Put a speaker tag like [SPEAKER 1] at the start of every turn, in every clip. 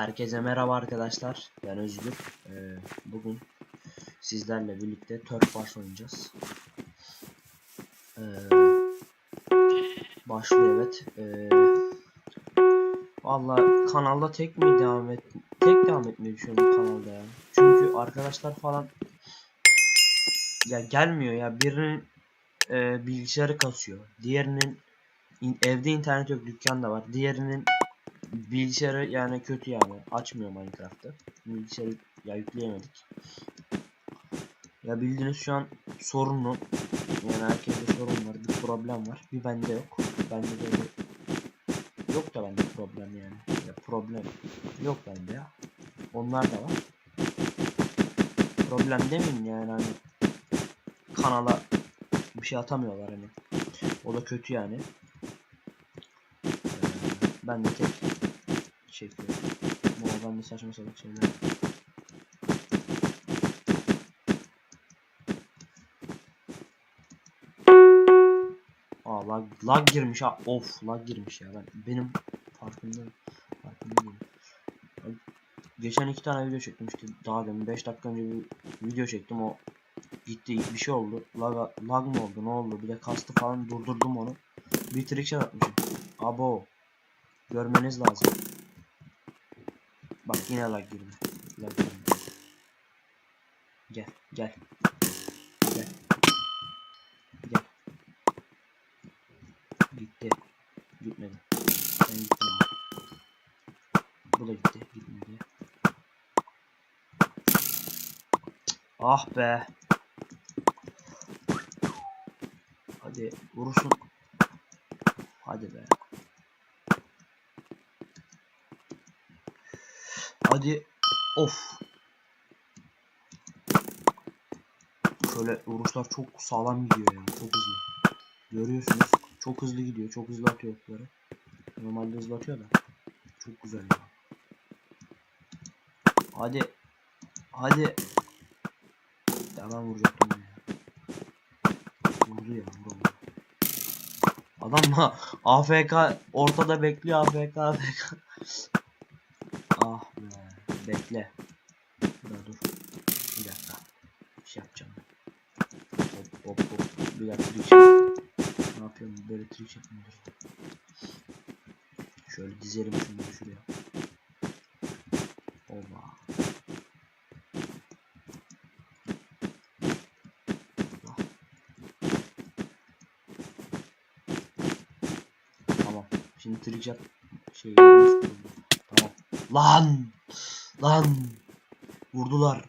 [SPEAKER 1] Herkese merhaba arkadaşlar. Ben Özgür. Ee, bugün sizlerle birlikte Turk Baş oynayacağız. Ee, başlıyor evet. Ee, Valla kanalda tek mi devam et? Tek devam etmeyi düşünüyorum kanalda ya. Çünkü arkadaşlar falan ya gelmiyor ya. Birinin e, bilgisayarı kasıyor. Diğerinin in, evde internet yok dükkan da var. Diğerinin bilgisayarı yani kötü yani açmıyor Minecraft'ı. Bilgisayarı ya yükleyemedik. Ya bildiğiniz şu an sorunlu. Yani herkeste sorun var, bir problem var. Bir bende yok. Bende de yok. Yok da bende problem yani. Ya problem yok bende ya. Onlar da var. Problem demeyin yani hani kanala bir şey atamıyorlar hani. O da kötü yani. Ee, ben de tek çekiyor. Bu adamın saçma sapan şeyler. Aa lag, lag girmiş ha. Of lag girmiş ya. Ben, benim farkında farkında. Geçen iki tane video çektim işte daha demin 5 dakika önce bir video çektim o gitti bir şey oldu lag, lag mı oldu ne oldu bir de kastı falan durdurdum onu bir trick atmışım abo görmeniz lazım Bak yine lag girdi. Lag girdi. Gel gel. Gel. Gel. Gitti. Gitmedi. Ben gittim abi. Bu da gitti. Gitmedi. Ah be. Hadi vuruşun. Hadi be. Hadi. Of. Şöyle vuruşlar çok sağlam gidiyor yani. Çok hızlı. Görüyorsunuz. Çok hızlı gidiyor. Çok hızlı atıyor okları. Normalde hızlı atıyor da. Çok güzel ya. Hadi. Hadi. Hemen vuracaktım onu ya. Vurdu ya. Vurdu. Adam AFK ortada bekliyor AFK AFK bekle. Dur dur. Bir dakika. Bir şey yapacağım. Hop hop hop. Bir dakika düşeceğim. Ne yapıyorum? Böyle trick yapmıyorum. Şöyle dizelim şunu şuraya. Oba. Tamam. Şimdi trick yap. Şey. Tamam. Lan. Lan. Vurdular.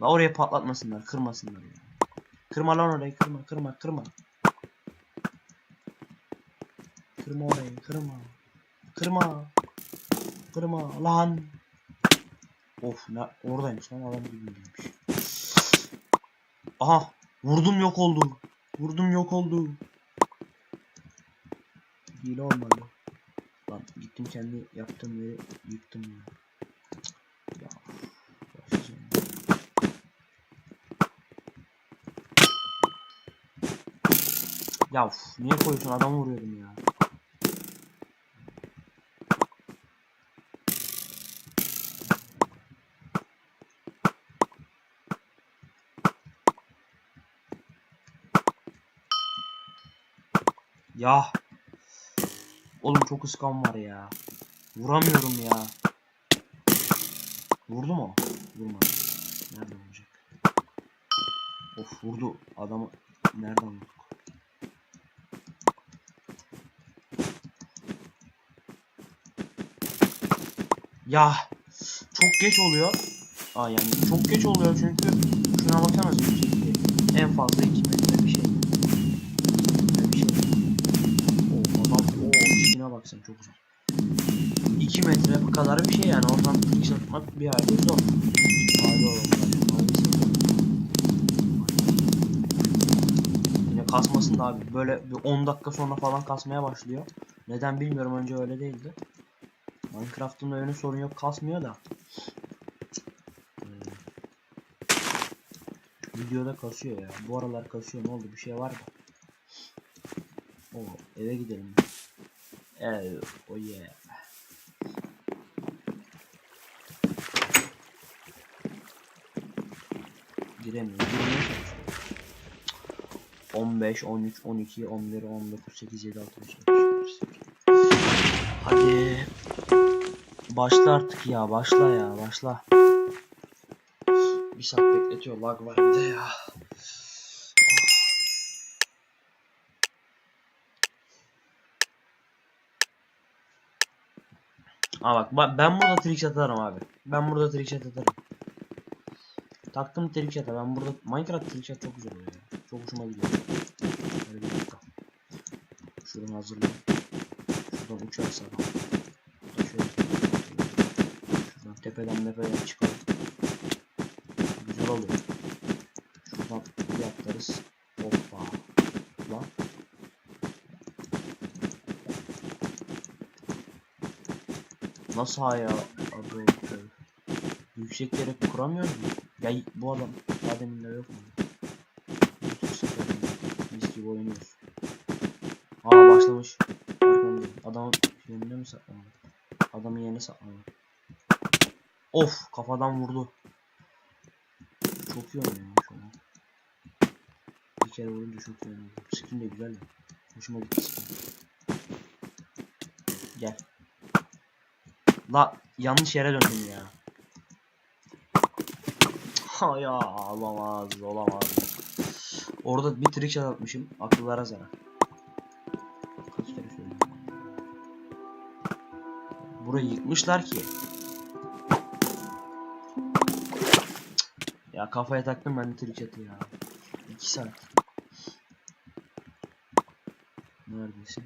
[SPEAKER 1] La oraya patlatmasınlar. Kırmasınlar yani. Kırma lan orayı kırma kırma kırma. Kırma orayı kırma. Kırma. Kırma lan. Of ne oradaymış lan adam gibi değilmiş. Aha vurdum yok oldu. Vurdum yok oldu. Hile olmadı. Lan gittim kendi yaptığım yeri yıktım ya. Ya uf, niye koyuyorsun adam vuruyordum ya. Ya. Oğlum çok ıskan var ya. Vuramıyorum ya. Vurdu mu? Vurmadı. Nerede olacak? Of vurdu. Adamı nereden vurdu? Ya çok geç oluyor. Aa yani çok geç oluyor çünkü şuna baksanız yüksekliği. En fazla 2 metre bir şey. Bir şey. O adam o şuna baksın çok uzak. 2 metre kadar bir şey yani oradan çıkmak bir hayli zor. Hayli Yine kasmasın da abi böyle bir 10 dakika sonra falan kasmaya başlıyor. Neden bilmiyorum önce öyle değildi. Minecraft'ın öyle sorun yok kasmıyor da. Hmm. Videoda kasıyor ya. Bu aralar kasıyor. Ne oldu? Bir şey var mı? Oo, eve gidelim. Ev, oh yeah. Giremiyorum. Girmeye 15, 13, 12, 11, 19, 8, 7, 6, 5, 6, Hadi. Başla artık ya. Başla ya. Başla. Bir saat bekletiyor. Lag var bir de ya. Aa bak ba- ben burada trickshot atarım abi. Ben burada trickshot atarım. Taktım trickshot'a ben burada Minecraft trickshot çok güzel oluyor. Çok hoşuma gidiyor. Böyle bir. Şuradan hazırlayayım. Şuradan uçarsa. Tepeden tepeden çıkalım. Güzel oluyor. Şuradan bir atlarız. Hoppa. Lan. Nasıl? Abi, abi. Yüksek yere kuramıyoruz mu? Ya bu adam daha demin de yok mu? Mis gibi oynuyoruz. Aa başlamış. Adamın yerine mi saklamadı? Adamın yerine saklamadı. Of kafadan vurdu. Çok iyi oynuyor şu an. Bir kere vurunca çok iyi oynuyor. Skin de güzel. Hoşuma gitti skin. Gel. La yanlış yere döndüm ya. Ha ya olamaz olamaz. Orada bir trick atmışım akıllara zarar. Kaç kere söyledim. Burayı yıkmışlar ki. Ya kafaya taktım ben de trick ya. 2 saat. Neredesin?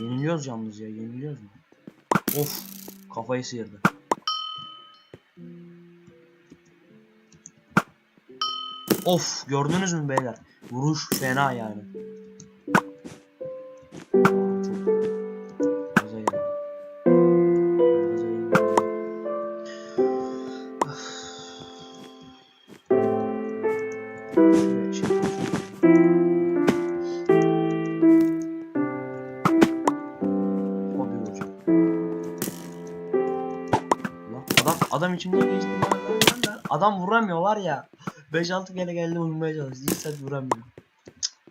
[SPEAKER 1] Yeniliyoruz yalnız ya yeniliyoruz mu? Of kafayı sıyırdı. Of gördünüz mü beyler? Vuruş fena yani. Adam içimden geçti. Adam vuramıyor var ya. 5-6 kere geldi vurmaya çalıştı. Hiç saat vuramıyor.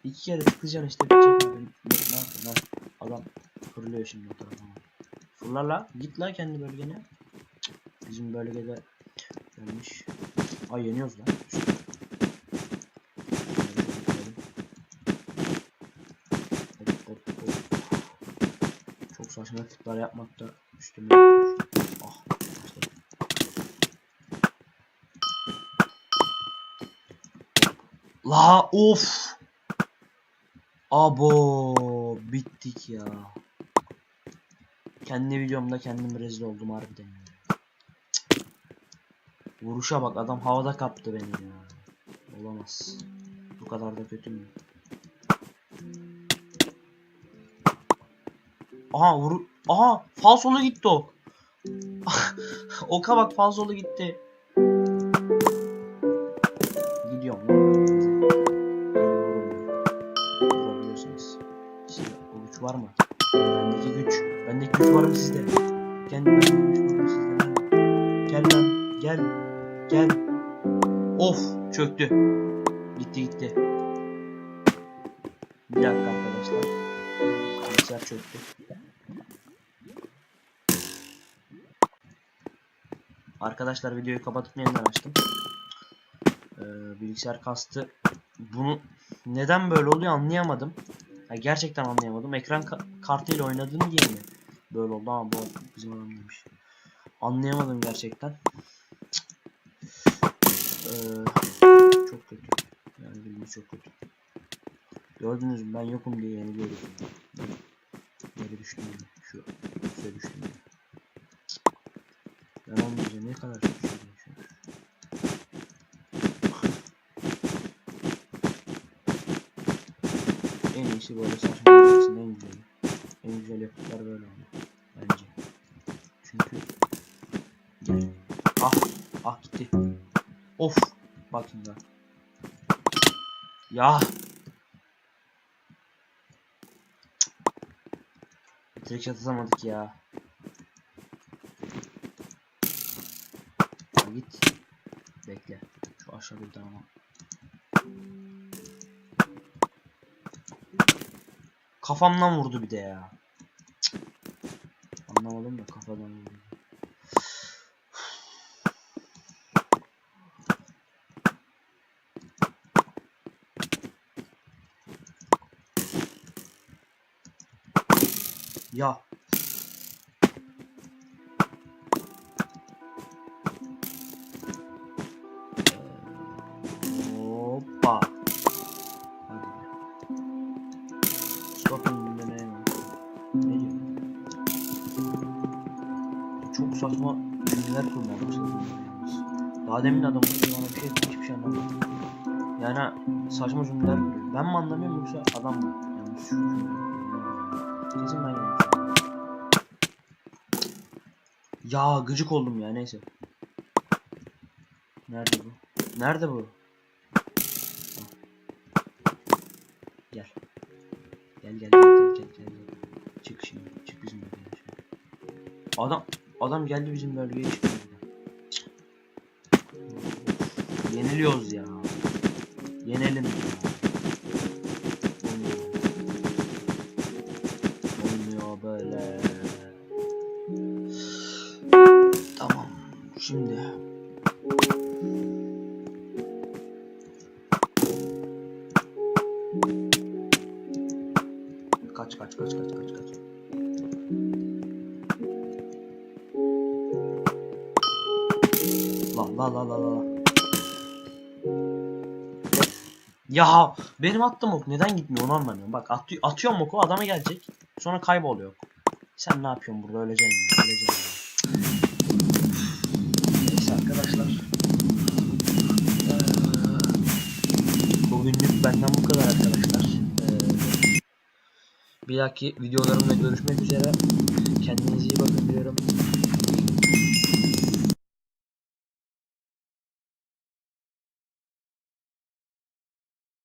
[SPEAKER 1] İki kere tıklayacaksın işte. Ne, lan? Adam fırlıyor şimdi o tarafa. Fırla la. Git la kendi bölgene. Bizim bölgede gelmiş. Ay yeniyoruz lan. Çok saçma tıklar yapmakta üstüme La of. Abo bittik ya. Kendi videomda kendim rezil oldum harbiden. Cık. Vuruşa bak adam havada kaptı beni ya. Olamaz. Bu kadar da kötü mü? Aha vur. Aha falsolu gitti o. Oka bak falsolu gitti. Çöktü. Gitti gitti. Bir dakika arkadaşlar. Bilgisayar çöktü. Arkadaşlar videoyu kapatıp yeniden açtım. Ee, bilgisayar kastı. Bunu neden böyle oluyor anlayamadım. Ya gerçekten anlayamadım. Ekran ka- kartıyla oynadığım diye mi böyle oldu ama bu bizim adam demiş. Anlayamadım gerçekten. Ee, çok kötü. Yani bildiğiniz çok kötü. Gördünüz mü ben yokum diye görüyorum. Yere düştüm yine. Şu düştüm yine. Ben olmayınca ne kadar çok şey değişiyor. En iyisi böyle saçma olacaksın en güzeli. En güzel yapıtlar böyle oldu. Bence. Çünkü. Ah ah gitti. Of bak şimdi. Ya Direkt atamadık. Ya Git. Bekle. Şu aşağıda bir tane var. Kafamdan vurdu bir de ya. Cık. Anlamadım da kafadan vurdu. Ya. Hoppa. Hadi. Önünde ne? Çok saçma cümleler kurmaya başladı. yalnız. Daha demin adam bana bir şey hiçbir şey anlamadım. Yani saçma cümleler. Ben mi anlamıyorum yoksa adam mı? Yanlış şu Kesin ben yanlış. Ya gıcık oldum ya neyse. Nerede bu? Nerede bu? Gel. Gel gel gel gel gel gel. Çık şimdi. Çık bizim bölgeye. Adam adam geldi bizim bölgeye çıktı. Yeniliyoruz ya. Yenelim ya. Kaç kaç kaç kaç kaç kaç. La la la la la. Ya benim attığım ok neden gitmiyor onu anlamıyorum. Bak atı atıyorum oku adama gelecek. Sonra kayboluyor. Sen ne yapıyorsun burada öleceksin ya, öleceksin. Neyse arkadaşlar. Eee, Bugünlük benden bu kadar arkadaşlar. Bir dahaki videolarımla görüşmek üzere. Kendinize iyi bakın diyorum.